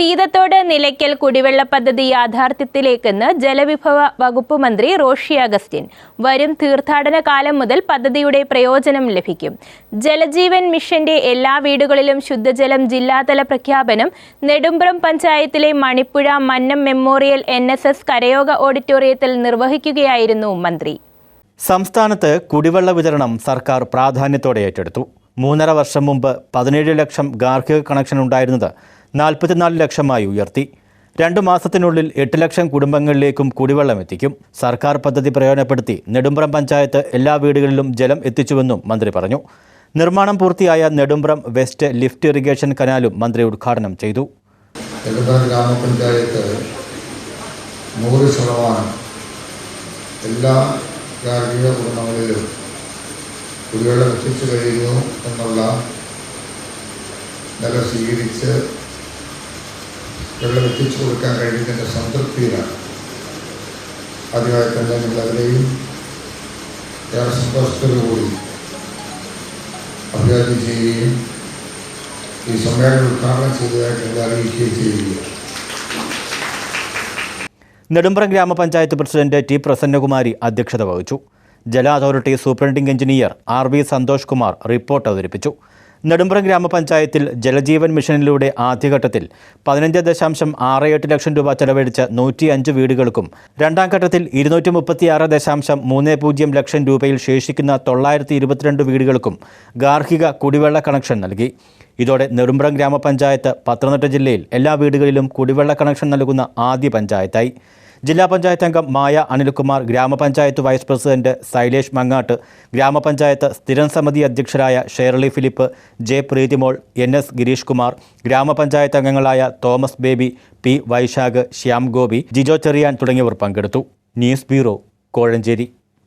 സീതത്തോട് നിലയ്ക്കൽ കുടിവെള്ള പദ്ധതി യാഥാർത്ഥ്യത്തിലേക്കെന്ന് ജലവിഭവ വകുപ്പ് മന്ത്രി റോഷി അഗസ്റ്റിൻ. വരും തീർത്ഥാടന കാലം മുതൽ പദ്ധതിയുടെ പ്രയോജനം ലഭിക്കും. ജലജീവൻ മിഷന്റെ എല്ലാ വീടുകളിലും ശുദ്ധജലം ജില്ലാതല പ്രഖ്യാപനം. നെടുമ്പ്രം പഞ്ചായത്തിലെ മണിപ്പുഴ മന്നം മെമ്മോറിയൽ എൻ കരയോഗ ഓഡിറ്റോറിയത്തിൽ നിർവഹിക്കുകയായിരുന്നു മന്ത്രി. സംസ്ഥാനത്ത് കുടിവെള്ള വിതരണം സർക്കാർ പ്രാധാന്യത്തോടെ ഏറ്റെടുത്തു. മൂന്നര വർഷം മുമ്പ് പതിനേഴ് ലക്ഷം ഗാർഹിക കണക്ഷൻ ഉണ്ടായിരുന്നത് നാൽപ്പത്തിനാല് ലക്ഷമായി ഉയർത്തി. രണ്ടു മാസത്തിനുള്ളിൽ എട്ട് ലക്ഷം കുടുംബങ്ങളിലേക്കും കുടിവെള്ളം എത്തിക്കും. സർക്കാർ പദ്ധതി പ്രയോജനപ്പെടുത്തി നെടുമ്പ്രം പഞ്ചായത്ത് എല്ലാ വീടുകളിലും ജലം എത്തിച്ചുവെന്നും മന്ത്രി പറഞ്ഞു. നിർമ്മാണം പൂർത്തിയായ നെടുമ്പ്രം വെസ്റ്റ് ലിഫ്റ്റ് ഇറിഗേഷൻ കനാലും മന്ത്രി ഉദ്ഘാടനം ചെയ്തു. ഗ്രാമപഞ്ചായത്ത് നൂറ് ശതമാനം എല്ലാ ഗാർഹിക കുടുംബങ്ങളിലും കുടിവെള്ളം എത്തിച്ചു കഴിയുന്നു എന്നുള്ള നില സ്വീകരിച്ച് വെള്ളം എത്തിച്ചു കൊടുക്കാൻ കഴിയുന്നതിന്റെ സംതൃപ്തിയിലാണ്. ആദ്യമായി തന്നെ നിങ്ങളവരെയും ഏറെ സന്തോഷത്തോടുകൂടി അഭിവാദ്യം ചെയ്യുകയും ഈ സമ്മേളനം ഉദ്ഘാടനം ചെയ്തതായിട്ട് നിങ്ങൾ അറിയിക്കുകയും ചെയ്യുകയാണ്. നെടുമ്പ്രം ഗ്രാമപഞ്ചായത്ത് പ്രസിഡന്റ് ടി പ്രസന്നകുമാരി അധ്യക്ഷത വഹിച്ചു. ജല authority superintending engineer R V Santhosh Kumar report അവതരിപ്പിച്ചു. നെടുമ്പ്രം ഗ്രാമപഞ്ചായത്തിൽ ജലജീവൻ മിഷനിലൂടെ ആദ്യഘട്ടത്തിൽ പതിനഞ്ച് ദശാംശം ആറ് എട്ട് ലക്ഷം രൂപ ചെലവഴിച്ച നൂറ്റി അഞ്ച് വീടുകൾക്കും രണ്ടാം ഘട്ടത്തിൽ ഇരുന്നൂറ്റി മുപ്പത്തിയാറ് ദശാംശം മൂന്ന് പൂജ്യം ലക്ഷം രൂപയിൽ ശേഷിക്കുന്ന തൊള്ളായിരത്തി ഇരുപത്തിരണ്ട് വീടുകൾക്കും ഗാർഹിക കുടിവെള്ള കണക്ഷൻ നൽകി. ഇതോടെ നെടുമ്പ്രം ഗ്രാമപഞ്ചായത്ത് പത്തനംതിട്ട ജില്ലയിൽ എല്ലാ വീടുകളിലും കുടിവെള്ള കണക്ഷൻ നൽകുന്ന ആദ്യ പഞ്ചായത്തായി. ജില്ലാ പഞ്ചായത്ത് അംഗം മായ അനിൽകുമാർ ഗ്രാമപഞ്ചായത്ത് വൈസ് പ്രസിഡന്റ് സൈലേഷ് മങ്ങാട്ട് ഗ്രാമപഞ്ചായത്ത് സ്ഥിരം സമിതി അധ്യക്ഷരായ Shirley Philip J Preethimol N S Girish Kumar ഗ്രാമപഞ്ചായത്ത് അംഗങ്ങളായ തോമസ് ബേബി പി വൈശാഖ് ശ്യാം ഗോപി ജിജോ ചെറിയാൻ തുടങ്ങിയവർ പങ്കെടുത്തു. News bureau Kozhencherry.